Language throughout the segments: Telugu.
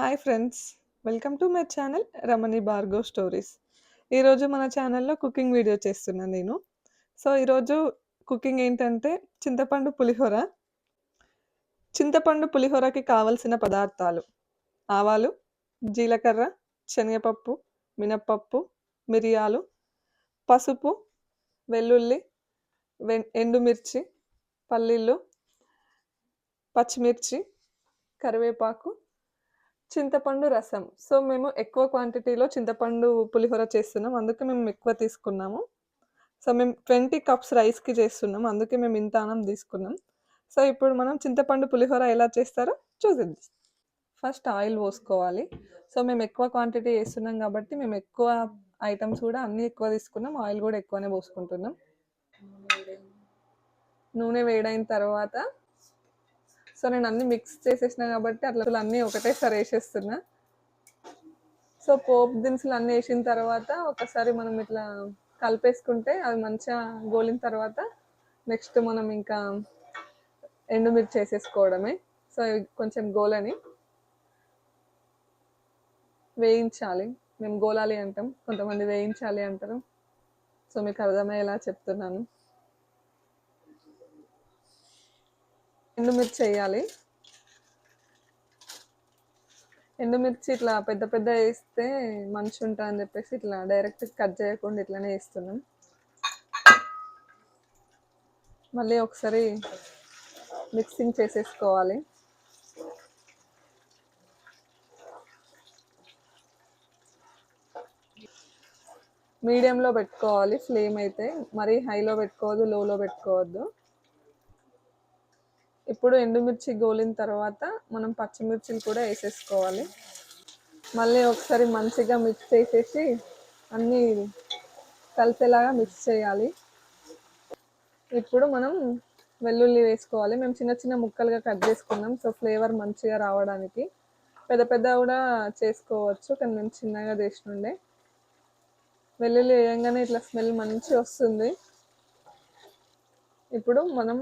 Hi friends. Welcome to my channel Ramani బార్గో stories. ఈరోజు మన ఛానల్లో కుకింగ్ వీడియో చేస్తున్నాను నేను. సో ఈరోజు కుకింగ్ ఏంటంటే చింతపండు పులిహోర. చింతపండు పులిహోరకి కావలసిన పదార్థాలు ఆవాలు జీలకర్ర శనగపప్పు మినప్పప్పు మిరియాలు పసుపు వెల్లుల్లి వెన్ ఎండుమిర్చి పల్లీలు పచ్చిమిర్చి కరివేపాకు చింతపండు రసం. సో మేము ఎక్కువ క్వాంటిటీలో చింతపండు పులిహోర చేస్తున్నాం. అందుకే మేము ఎక్కువ తీసుకున్నాము. సో మేము ట్వంటీ కప్స్ రైస్కి చేస్తున్నాం. అందుకే మేము ఇంత అన్నం తీసుకున్నాం. సో ఇప్పుడు మనం చింతపండు పులిహోర ఎలా చేస్తారో చూసిద్దాం. ఫస్ట్ ఆయిల్ పోసుకోవాలి. సో మేము ఎక్కువ క్వాంటిటీ వేస్తున్నాం కాబట్టి మేము ఎక్కువ ఐటమ్స్ కూడా అన్నీ ఎక్కువ తీసుకున్నాం. ఆయిల్ కూడా ఎక్కువనే పోసుకుంటున్నాం. నూనె వేడైన తర్వాత సో నేను అన్ని మిక్స్ చేసేసిన కాబట్టి అట్లా అన్నీ ఒకటేసారి వేసేస్తున్నా. సో పోపు దినుసులు అన్నీ వేసిన తర్వాత ఒకసారి మనం ఇట్లా కలిపేసుకుంటే అవి మంచిగా గోలిన తర్వాత నెక్స్ట్ మనం ఇంకా ఎండుమిర్చి వేసేసుకోవడమే. సో ఇవి కొంచెం గోలని వేయించాలి. మేము గోలాలి అంటాం. కొంతమంది వేయించాలి అంటారు. సో మీకు అర్థమయ్యేలా చెప్తున్నాను. ఎండుమిర్చి వేయాలి. ఎండుమిర్చి ఇట్లా పెద్ద పెద్ద వేస్తే మంచి ఉంటుంది అని చెప్పేసి ఇట్లా డైరెక్ట్ కట్ చేయకుండా ఇట్లానే వేస్తున్నాం. మళ్ళీ ఒకసారి మిక్సింగ్ చేసేసుకోవాలి. మీడియంలో పెట్టుకోవాలి ఫ్లేమ్ అయితే. మరీ హైలో పెట్టుకోవద్దు లోలో పెట్టుకోవద్దు. ఇప్పుడు ఎండుమిర్చి గోలిన తర్వాత మనం పచ్చిమిర్చిలు కూడా వేసేసుకోవాలి. మళ్ళీ ఒకసారి మంచిగా మిక్స్ చేసేసి అన్నీ కలిసేలాగా మిక్స్ చేయాలి. ఇప్పుడు మనం వెల్లుల్లి వేసుకోవాలి. మేము చిన్న చిన్న ముక్కలుగా కట్ చేసుకున్నాం. సో ఫ్లేవర్ మంచిగా రావడానికి పెద్ద పెద్ద కూడా చేసుకోవచ్చు. కానీ మేము చిన్నగా చేసినుండే. వెల్లుల్లి వేయంగానే ఇట్లా స్మెల్ మంచి వస్తుంది. ఇప్పుడు మనం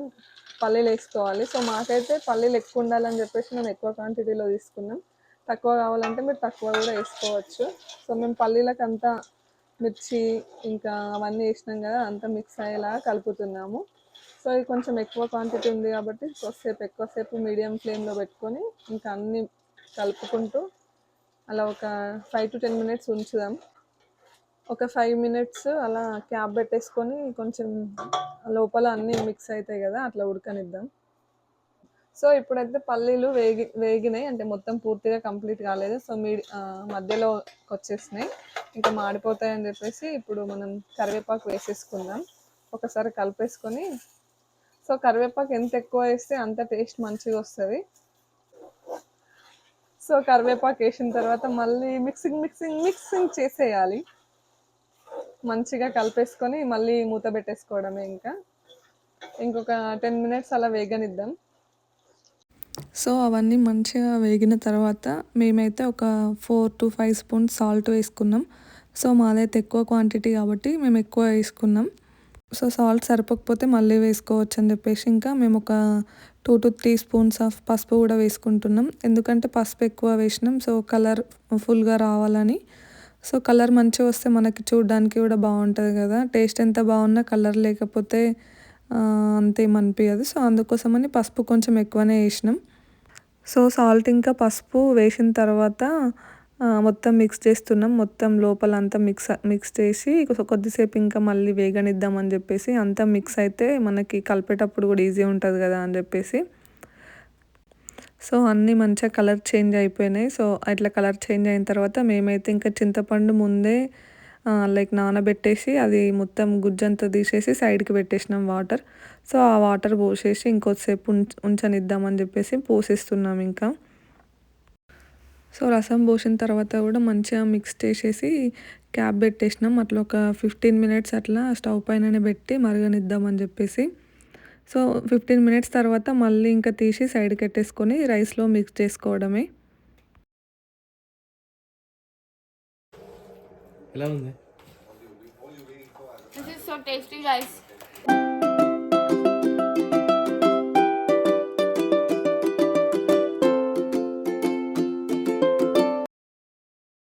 పల్లీలు వేసుకోవాలి. సో మాకైతే పల్లీలు ఎక్కువ ఉండాలని చెప్పేసి మేము ఎక్కువ క్వాంటిటీలో తీసుకున్నాం. తక్కువ కావాలంటే మీరు తక్కువ కూడా వేసుకోవచ్చు. సో మేము పల్లీలకు అంతా మిర్చి ఇంకా అవన్నీ వేసినాం కదా అంతా మిక్స్ అయ్యేలా కలుపుతున్నాము. సో ఇది కొంచెం ఎక్కువ క్వాంటిటీ ఉంది కాబట్టి కొద్దిసేపు ఎక్కువసేపు మీడియం ఫ్లేమ్లో పెట్టుకొని ఇంకా అన్నీ కలుపుకుంటూ అలా ఒక ఫైవ్ టు టెన్ మినిట్స్ ఉంచుదాం. ఒక ఫైవ్ మినిట్స్ అలా క్యాప్ పెట్టేసుకొని కొంచెం లోపల అన్నీ మిక్స్ అవుతాయి కదా అట్లా ఉడకనిద్దాం. సో ఇప్పుడైతే పల్లీలు వేగి వేగినాయి. అంటే మొత్తం పూర్తిగా కంప్లీట్ కాలేదు. సో మీ మధ్యలో వచ్చేసినాయి. ఇంకా మాడిపోతాయని చెప్పేసి ఇప్పుడు మనం కరివేపాకు వేసేసుకుందాం. ఒకసారి కలిపేసుకొని. సో కరివేపాకు ఎంత ఎక్కువ వేస్తే అంత టేస్ట్ మంచిగా వస్తుంది. సో కరివేపాకు వేసిన తర్వాత మళ్ళీ మిక్సింగ్ మిక్సింగ్ మిక్సింగ్ చేసేయాలి. మంచిగా కలిపేసుకొని మళ్ళీ మూత పెట్టేసుకోవడమే ఇంకా. ఇంకొక టెన్ మినిట్స్ అలా వేగనిద్దాం. సో అవన్నీ మంచిగా వేగిన తర్వాత మేమైతే ఒక four to five spoons salt వేసుకున్నాం. సో మాదైతే ఎక్కువ క్వాంటిటీ కాబట్టి మేము ఎక్కువ వేసుకున్నాం. సో సాల్ట్ సరిపోకపోతే మళ్ళీ వేసుకోవచ్చు అని చెప్పేసి ఇంకా మేము ఒక two to three spoons of పసుపు కూడా వేసుకుంటున్నాం. ఎందుకంటే పసుపు ఎక్కువ వేసినాం సో కలర్ ఫుల్గా రావాలని. సో కలర్ మంచిగా వస్తే మనకి చూడడానికి కూడా బాగుంటుంది కదా. టేస్ట్ ఎంత బాగున్నా కలర్ లేకపోతే అంతేమనిపించదు సో అందుకోసమని పసుపు కొంచెం ఎక్కువనే వేసినాం. సో సాల్ట్ ఇంకా పసుపు వేసిన తర్వాత మొత్తం మిక్స్ చేస్తున్నాం. మొత్తం లోపల అంతా మిక్స్ మిక్స్ చేసి కొద్దిసేపు ఇంకా మళ్ళీ వేగనిద్దామని చెప్పేసి అంతా మిక్స్ అయితే మనకి కలిపేటప్పుడు కూడా ఈజీ ఉంటుంది కదా అని చెప్పేసి. సో అన్నీ మంచిగా కలర్ చేంజ్ అయిపోయినాయి. సో అట్లా కలర్ చేంజ్ అయిన తర్వాత మేమైతే ఇంకా చింతపండు ముందే లైక్ నానబెట్టేసి అది మొత్తం గుజ్జంతా తీసేసి సైడ్కి పెట్టేసినాం వాటర్. సో ఆ వాటర్ పోసేసి ఇంకోసేపు ఉంచనిద్దామని చెప్పేసి పోసేస్తున్నాం ఇంకా. సో రసం పోసిన తర్వాత కూడా మంచిగా మిక్స్ చేసేసి క్యాప్ పెట్టేసినాం. అట్లా ఒక ఫిఫ్టీన్ మినిట్స్ అట్లా స్టవ్ పైననే పెట్టి మరగనిద్దామని చెప్పేసి. సో ఫిఫ్టీన్ మినిట్స్ తర్వాత మళ్ళీ ఇంకా తీసి సైడ్ కట్టేసుకొని రైస్లో మిక్స్ చేసుకోవడమే ఎలా ఉంది This is so tasty, guys.